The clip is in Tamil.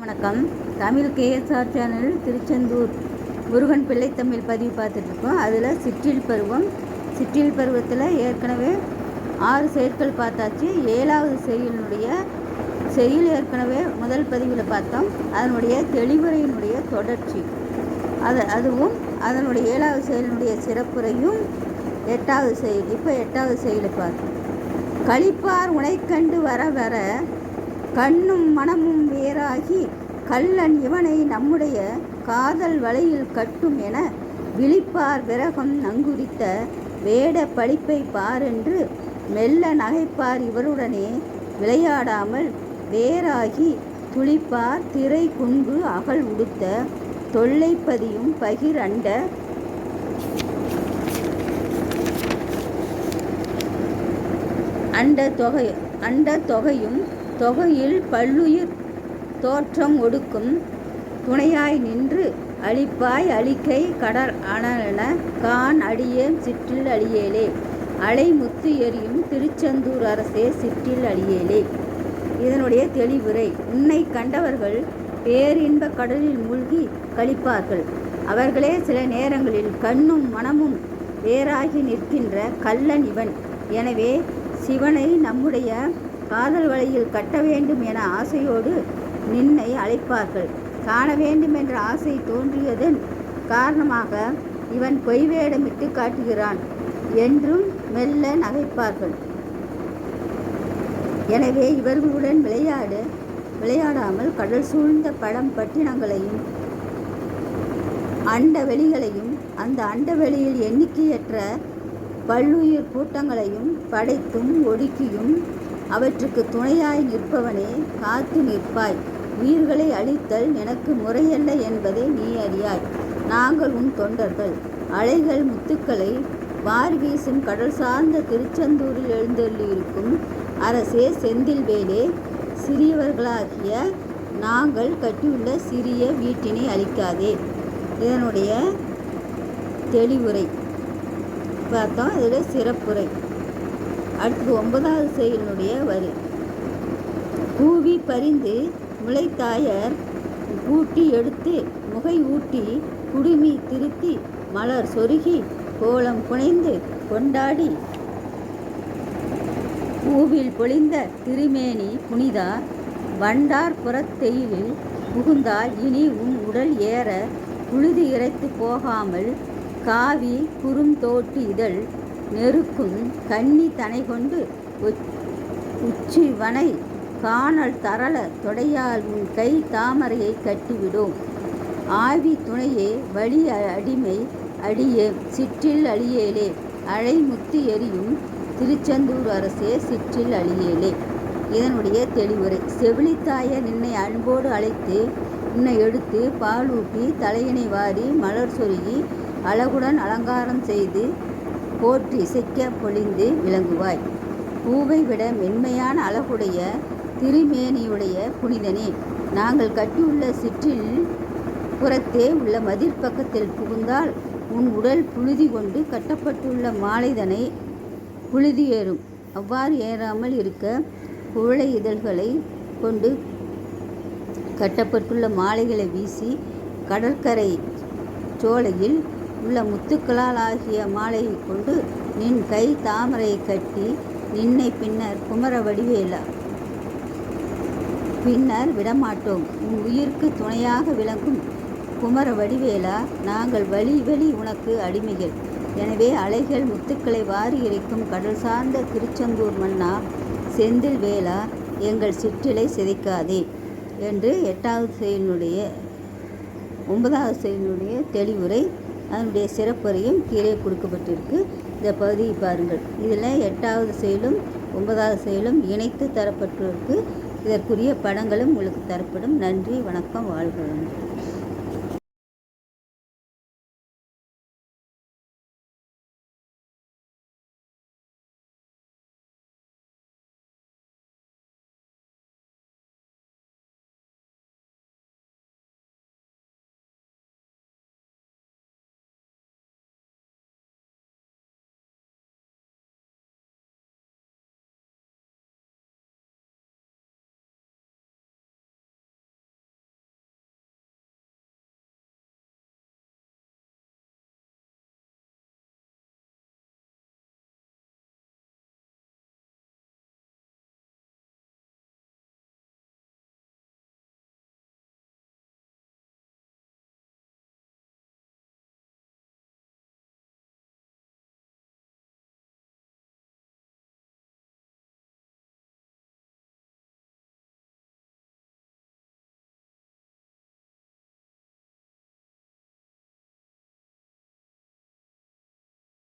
வணக்கம். தமிழ் கேஎஸ்ஆர் சேனல் திருச்செந்தூர் முருகன் பிள்ளை தமிழ் பதிவு பார்த்துட்ருக்கோம். அதில் சிற்றில் பருவம். சிற்றில் பருவத்தில் ஏற்கனவே ஆறு செயற்கள் பார்த்தாச்சு. ஏழாவது செயலினுடைய செயல் ஏற்கனவே முதல் பதிவில் பார்த்தோம். அதனுடைய தெளிவுரையினுடைய தொடர்ச்சி. அது அதுவும் அதனுடைய ஏழாவது செயலினுடைய சிறப்புரையும் எட்டாவது செயல் இப்போ எட்டாவது செயலை பார்த்தோம். கழிப்பார் உனைக்கண்டு வர வர கண்ணும் மனமும் வேறாகி கள்ளன் இவனை நம்முடைய காதல் வலையில் கட்டும் என விழிப்பார் விரகம் நங்குரித்த வேட பழிப்பை பாரென்று மெல்ல நகைப்பார் இவருடனே விளையாடாமல் வேறாகி துளிப்பார் திரை குன்பு அகல் உடுத்த தொல்லைப்பதியும் பகிரண்ட அண்ட தொகை அண்ட தொகையும் தொகையில் பல்லுயிர் தோற்றம் ஒடுக்கும் துணையாய் நின்று அழிப்பாய் அழிக்கை கடல் அனலன கான் அடியேன் சிற்றில் அழியேலே அலை முத்து எரியும் திருச்செந்தூர் அரசே சிற்றில் அழியேலே இதனுடைய தெளிவுரை உன்னை கண்டவர்கள் பேரின்ப கடலில் மூழ்கி கழிப்பார்கள். அவர்களே சில நேரங்களில் கண்ணும் மனமும் வேறாகி நிற்கின்ற கள்ளன் இவன். எனவே சிவனை நம்முடைய காதல் வழியில் கட்ட வேண்டும் என ஆசையோடு நின்னை அழைப்பார்கள். காண வேண்டும் என்ற ஆசை தோன்றியதன் காரணமாக இவன் பொய் வேடமிட்டு காட்டுகிறான் என்றும் மெல்ல நகைப்பார்கள். எனவே இவர்களுடன் விளையாடு விளையாடாமல் கடல் சூழ்ந்த பழம் பட்டினங்களையும் அண்ட வெளிகளையும் அந்த அண்டவெளியில் எண்ணிக்கையற்ற பல்லுயிர் கூட்டங்களையும் படைத்தும் ஒடுக்கியும் அவற்றுக்கு துணையாய் நிற்பவனே காத்து நிற்பாய். உயிர்களை அழித்தல் எனக்கு முறையல்ல என்பதை நீ அறியாய். நாங்கள் உன் தொண்டர்கள். அலைகள் முத்துக்களை வார் வீசும் கடல் சார்ந்த திருச்செந்தூரில் எழுந்தள்ளியிருக்கும் அரசே செந்தில் வேலே சிறியவர்களாகிய நாங்கள் கட்டியுள்ள சிறிய வீட்டினை அழிக்காதே. இதனுடைய தெளிவுரை. பார்த்தோம் இதில் சிறப்புரை. அடுத்தது ஒன்பதாவது செயலினுடைய வரி. கூவி பறிந்து முளைத்தாயர் கூட்டி எடுத்து முகை ஊட்டி குடுமி திருத்தி மலர் சொருகி கோலம் புனைந்து கொண்டாடி. பூவில் பொழிந்த திருமேனி புனிதா வண்டார் புறத்தெயிலில் புகுந்தால் இனி உன் உடல் ஏற புழுதி இறைத்து போகாமல் காவி குறுந்தோட்டு இதழ் நெருக்கும் கன்னி தனை கொண்டு உச்சி வனை காணல் தரள தொடையால் உன் கை தாமரையை கட்டிவிடும். ஆவி துணையே வழி அடிமை அடியே சிற்றில் அழியேலே அழை முத்து எரியும் திருச்செந்தூர் அரசே சிற்றில் அழியேலே இதனுடைய தெளிவுரை. செவிலித்தாய நின்னை அன்போடு அழைத்து உன்னை எடுத்து பாலூட்டி தலையினை வாரி மலர் சொருகி அழகுடன் அலங்காரம் செய்து போற்றி இசைக்க பொழிந்து விளங்குவாய். பூவை விட மென்மையான அழகுடைய திருமேனியுடைய புனிதனே. நாங்கள் கட்டியுள்ள சிற்றில் புறத்தே உள்ள மதில் பக்கத்தில் புகுந்தால் உன் உடல் புழுதி கொண்டு கட்டப்பட்டுள்ள மாலைதனை புழுதி ஏறும். அவ்வாறு ஏறாமல் இருக்க குவளை இதழ்களை கொண்டு கட்டப்பட்டுள்ள மாலைகளை வீசி கடற்கரை சோலையில் உள்ள முத்துக்களால் ஆகிய மாலையை கொண்டு நின் கை தாமரையை கட்டி நின்னை பின்னர் குமர வடிவேல. பின்னர் விடமாட்டோம். உன் உயிர்க்கு துணையாக விளங்கும் குமர வடிவேலா நாங்கள் வழி வழி உனக்கு அடிமைகள். எனவே அலைகள் முத்துக்களை வாரி இறைக்கும் கடல் சார்ந்த திருச்செந்தூர் மன்னா செந்தில் வேளா எங்கள் சிற்றிலை சிதைக்காதே என்று எட்டாவது செயலினுடைய ஒன்பதாவது செயலினுடைய தெளிவுரை அதனுடைய சிறப்புரையும் கீழே கொடுக்கப்பட்டிருக்கு. இந்த பகுதியை பாருங்கள். இதில் எட்டாவது செயலும் ஒன்பதாவது செயலும் இணைத்து தரப்பட்டிருக்கு. இதற்குரிய படங்களும் உங்களுக்கு தரப்படும். நன்றி வணக்கம் வாழ்க